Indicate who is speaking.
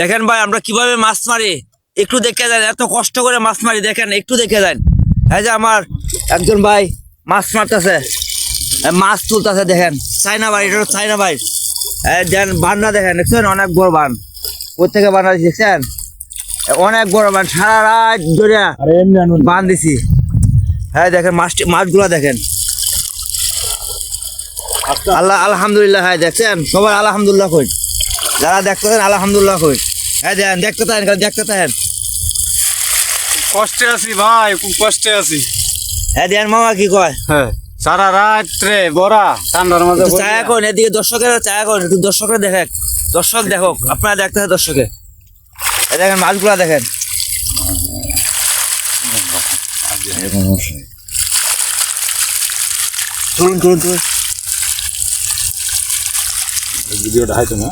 Speaker 1: দেখেন ভাই আমরা কীভাবে মাছ মারি? একটু দেখে যান এত কষ্ট করে মাছ মারি দেখেন একটু দেখে যান। এই যে আমার একজন ভাই মাছ মারতেছে। মাছ তুলতেছে দেখেন। চাইনা ভাই এটা চাইনা ভাই। দেন বান্না দেখেন দেখছেন? অনেক বড় বান। কোথেকে বানা দেখছেন? অনেক বড় বান সারা রাত ধরে
Speaker 2: আরে এমনি আনুন।
Speaker 1: বান দিছি। হ্যাঁ দেখেন মাছটি মাছগুলো দেখেন। আল্লাহ আলহামদুলিল্লাহ হ্যাঁ দেখছেন? সবাই আলহামদুলিল্লাহ কই? যারা দেখতেছেন আলহামদুলিল্লাহ কই? হ্যাঁ দেন দেখতে থাকেন খালি দেখতে থাকেন।
Speaker 2: কষ্টে আছি ভাই খুব কষ্টে আছি।
Speaker 1: হ্যাঁ দেন মামা কি কয়?
Speaker 2: হ্যাঁ সারা রাত্রে বড়া ঠান্ডার
Speaker 1: একটু ছায়া করুন এদিকে দর্শকের ছায়া করুন একটু দর্শকের দেখেন। দর্শক দেখো আপনারা দেখতে হয় দর্শকে। দেখেন মাছগুলা দেখেন। চলুন চলুন চলুন
Speaker 2: ভিডিওটা হয়তো না?